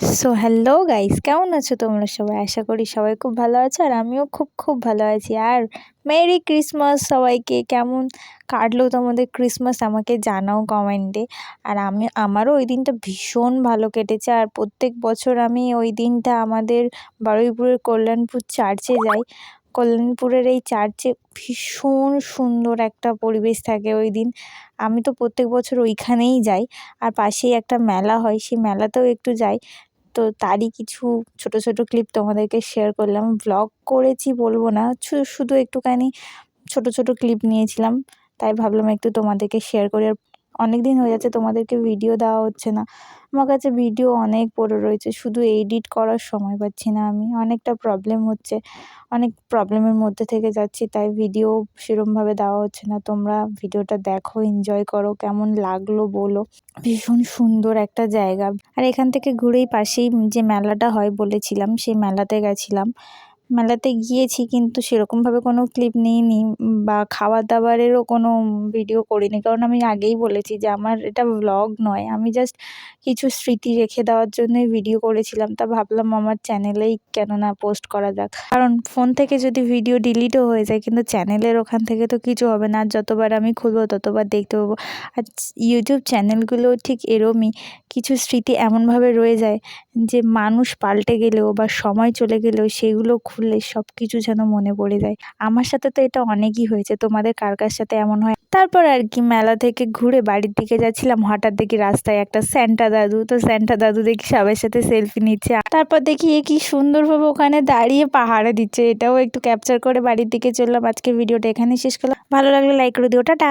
So hello guys কেমন আছো তোমরা সবাই? আশা করি সবাই খুব ভালো আছো আর আমিও খুব খুব ভালো আছি। আর মেরি ক্রিসমাস সবাইকে কেমন কাটলো তোমাদের ক্রিসমাস আমাকে জানাও কমেন্টে আর আমি, আমারও ওই দিনটা ভীষণ ভালো কেটেছে। আর প্রত্যেক বছর আমি ওই দিনটা আমাদের বারুইপুরের কল্যাণপুর চার্চে যাই। কল্যাণপুরের এই চার্চে ভীষণ সুন্দর একটা পরিবেশ থাকে ওই দিন। আমি তো প্রত্যেক বছর ওইখানেই যাই। আর পাশেই একটা মেলা হয়, সেই মেলাতেও একটু যাই। তো তারই কিছু ছোট ছোট ক্লিপ তোমাদেরকে শেয়ার করলাম। ব্লগ করেছি বলব না শুধু একটুখানি ছোট ছোট ক্লিপ নিয়েছিলাম। তাই ভাবলাম একটু তোমাদেরকে শেয়ার করি। আর অনেক দিন হয়ে যাচ্ছে তোমাদেরকে ভিডিও দেওয়া হচ্ছে না। আমার কাছে ভিডিও অনেক পড়ে রয়েছে, শুধু এডিট করার সময় পাচ্ছি না আমি। অনেকটা প্রবলেম হচ্ছে, অনেক প্রবলেমের মধ্যে থেকে যাচ্ছি, তাই ভিডিও সেরমভাবে দেওয়া হচ্ছে না। তোমরা ভিডিওটা দেখো এনজয় করো, কেমন লাগল বলো। ভীষণ সুন্দর একটা জায়গা। আর এখান থেকে ঘুরেই পাশেই যে মেলাটা হয় বলেছিলাম, সেই মেলাতে গেছিলাম। মেলাতে গিয়েছি, কিন্তু সেরকমভাবে কোনো ক্লিপ নিইনি বা খাবার দাবারেরও কোনো ভিডিও করিনি। কারণ আমি আগেই বলেছি যে আমার এটা ব্লগ নয়। আমি জাস্ট কিছু স্মৃতি রেখে দেওয়ার জন্যই ভিডিও করেছিলাম। তা ভাবলাম আমার চ্যানেলেই কেন না পোস্ট করা যাক। কারণ ফোন থেকে যদি ভিডিও ডিলিটও হয়ে যায়, কিন্তু চ্যানেলের ওখান থেকে তো কিছু হবে না। যতবার আমি খুলবো, ততবার দেখতে পাবো। আর ইউটিউব চ্যানেলগুলোও ঠিক এরমই। কিছু স্মৃতি এমনভাবে রয়ে যায় যে মানুষ পাল্টে গেলেও বা সময় চলে গেলেও সেগুলো খুললে সব কিছু যেন মনে পড়ে যায়। আমার সাথে তো এটা অনেকই হয়েছে। তোমাদের কার কার সাথে এমন হয়? তারপর আর কি মেলা থেকে ঘুরে বাড়ির দিকে যাচ্ছিলাম। হঠাৎ দেখি রাস্তায় একটা স্যান্টা দাদু। তো স্যান্টা দাদু দেখি সবার সাথে সেলফি নিচ্ছে। তারপর দেখি এ কি সুন্দরভাবে ওখানে দাঁড়িয়ে পাহাড়ে দিচ্ছে। এটাও একটু ক্যাপচার করে বাড়ির দিকে চললাম। আজকে ভিডিওটা এখানেই শেষ করলাম। ভালো লাগলে লাইক করে দিও। টাটা!